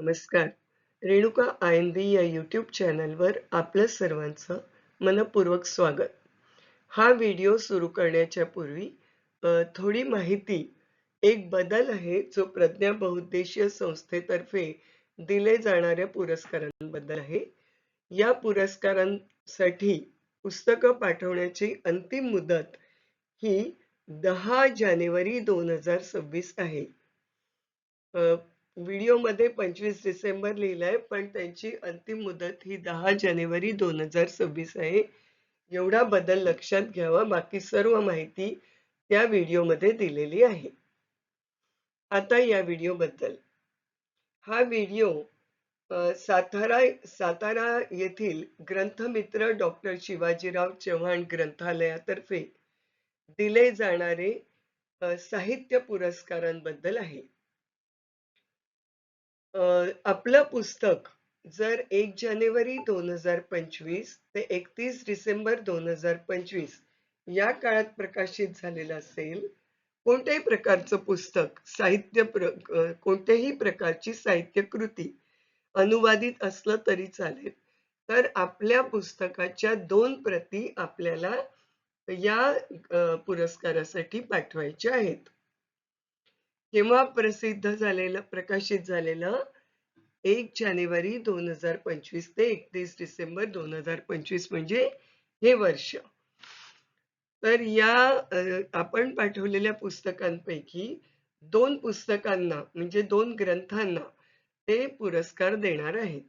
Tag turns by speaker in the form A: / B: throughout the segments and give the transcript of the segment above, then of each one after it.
A: नमस्कार. रेणुका आयंदी या यूट्यूब चॅनलवर आपलं सर्वांचं मनपूर्वक स्वागत. हा व्हिडिओ सुरू करण्याच्या पूर्वी थोडी माहिती. एक बदल आहे जो प्रज्ञा बहुद्देशीय संस्थेतर्फे दिले जाणाऱ्या पुरस्कारांबद्दल आहे. या पुरस्कारांसाठी पुस्तकं पाठवण्याची अंतिम मुदत ही दहा जानेवारी दोन हजार सव्वीस आहे. व्हिडिओमध्ये पंचवीस डिसेंबर लिहिलंय पण त्यांची अंतिम मुदत ही दहा जानेवारी दोन हजार सव्वीस आहे. एवढा बदल लक्षात घ्यावा बाकी सर्व माहिती त्या व्हिडिओमध्ये दिलेली आहे. आता या व्हिडिओबद्दल. हा व्हिडिओ सातारा सातारा येथील ग्रंथमित्र डॉक्टर शिवाजीराव चव्हाण ग्रंथालयातर्फे दिले जाणारे साहित्य पुरस्कारांबद्दल आहे. आपलं पुस्तक जर एक जानेवारी दोन हजार पंचवीस ते एकतीस डिसेंबर दोन हजार पंचवीस या काळात प्रकाशित झालेलं असेल कोणत्याही प्रकारचं पुस्तक साहित्य प्र कोणत्याही प्रकारची साहित्य कृती अनुवादित असलं तरी चालेल. तर आपल्या पुस्तकाच्या दोन प्रती आपल्याला या पुरस्कारासाठी पाठवायच्या आहेत. केव्हा प्रसिद्ध झालेलं प्रकाशित झालेलं एक जानेवारी दोन हजार पंचवीस ते एकतीस डिसेंबर दोन हजार पंचवीस म्हणजे हे वर्ष. तर या आपण पाठवलेल्या पुस्तकांपैकी दोन पुस्तकांना म्हणजे दोन ग्रंथांना ते पुरस्कार देणार आहेत.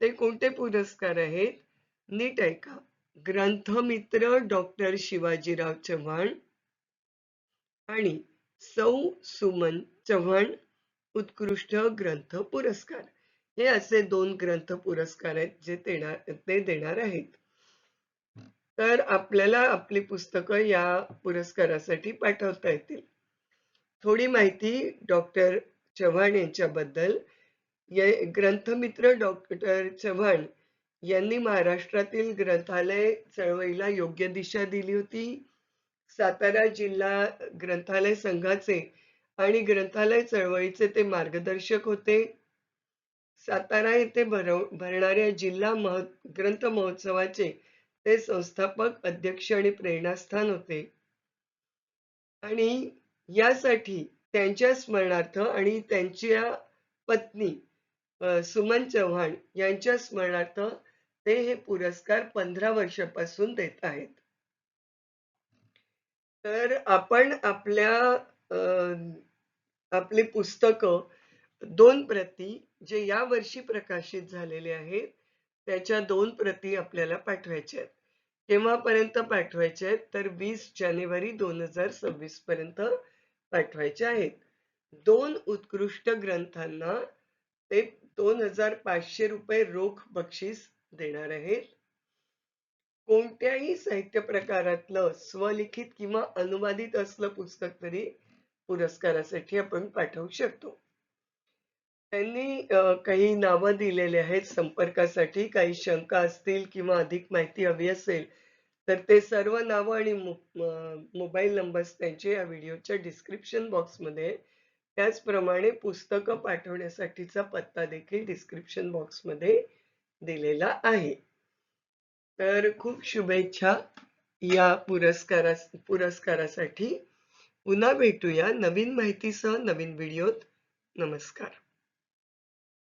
A: ते कोणते पुरस्कार आहेत? नीट ऐका. ग्रंथमित्र डॉक्टर शिवाजीराव चव्हाण आणि सौ सुमन चव्हाण उत्कृष्ट ग्रंथ पुरस्कार. हे असे दोन ग्रंथ पुरस्कार आहेत जे देणार ते देणार आहेत. तर आपल्याला आपली पुस्तकं या पुरस्कारासाठी पाठवता येतील. थोडी माहिती डॉक्टर चव्हाण यांच्याबद्दल. ग्रंथमित्र डॉक्टर चव्हाण यांनी महाराष्ट्रातील ग्रंथालय चळवळीला योग्य दिशा दिली होती. सातारा जिल्हा ग्रंथालय संघाचे आणि ग्रंथालय चळवळीचे ते मार्गदर्शक होते. सातारा येथे भरव भरणाऱ्या जिल्हा मह ग्रंथ महोत्सवाचे ते संस्थापक अध्यक्ष आणि प्रेरणास्थान होते. आणि यासाठी त्यांच्या स्मरणार्थ आणि त्यांच्या पत्नी सुमन चव्हाण यांच्या स्मरणार्थ ते हे पुरस्कार पंधरा वर्षापासून देत आहेत. तर आपण आपल्या आपली पुस्तकं दोन प्रती जे या वर्षी प्रकाशित झालेले आहेत त्याच्या दोन प्रती आपल्याला पाठवायच्या आहेत. केव्हापर्यंत पाठवायचे आहेत तर वीस जानेवारी दोन हजार सव्वीस पर्यंत पाठवायचे आहेत. दोन उत्कृष्ट ग्रंथांना ते दोन हजार पाचशे रुपये रोख बक्षीस देणार आहेत. कोणत्याही साहित्य प्रकारातलं स्वलिखित किंवा अनुवादित असलं पुस्तक तरी पुरस्कारासाठी आपण पाठवू शकतो. त्यांनी काही नावं दिलेले आहेत. संपर्कासाठी काही शंका असतील किंवा अधिक माहिती हवी असेल तर ते सर्व नावं आणि मोबाईल नंबर्स त्यांचे या व्हिडिओच्या डिस्क्रिप्शन बॉक्समध्ये. त्याचप्रमाणे पुस्तकं पाठवण्यासाठीचा पत्ता देखील डिस्क्रिप्शन बॉक्समध्ये दिलेला आहे. तर खूप शुभेच्छा या पुरस्कारा पुरस्कारासाठी. पुन्हा भेटूया नवीन माहितीसह नवीन व्हिडिओत. नमस्कार.